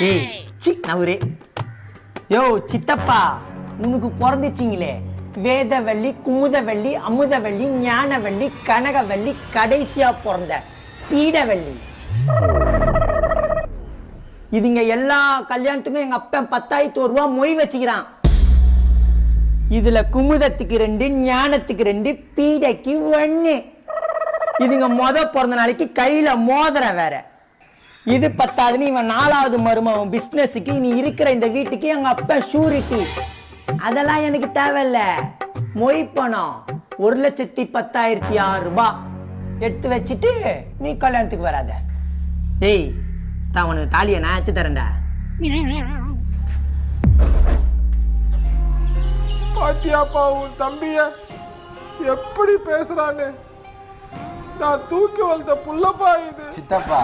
ஏய் சி நவுரே யோ சித்தப்பா உனக்கு பிறந்துச்சிங்களே. வேதவள்ளி குமுதவள்ளி அமுதவள்ளி ஞானவள்ளி கனகவள்ளி கடைசியா பிறந்த பீடவள்ளி. இதுங்க எல்லா கல்யாணத்துக்கும் எங்க அப்பன் பத்தாயிரத்து ரூபா மொய் வச்சுக்கிறான். இதுல குமுதத்துக்கு ரெண்டு ஞானத்துக்கு ரெண்டு பீடைக்கு ஒண்ணு. இதுங்க மொத பிறந்த நாளைக்கு கையில மோதிரம் வேற. இது பத்தாதுன்னு இவன் நாலாவது மருமகன். பிசினஸுக்கு நீ இருக்கிற இந்த வீட்டுக்கு எங்க அப்பா ஷூரிட்டி அதெல்லாம் எனக்கு தேவையில்ல. மொய் பணம். ஒரு லட்சத்தி பத்தாயிரத்தி ஆறு ரூபாய் எடுத்து வச்சுட்டு நீ கல்யாணத்துக்கு வராத. ஏய் தான் உனக்கு தாலியை நான் எடுத்து தரேன்டா. பாட்டியாப்பா உன் தம்பிய எப்படி பேசுறான்னு நான் தூக்கி வளர்த்த புள்ளப்பா இது. சித்தப்பா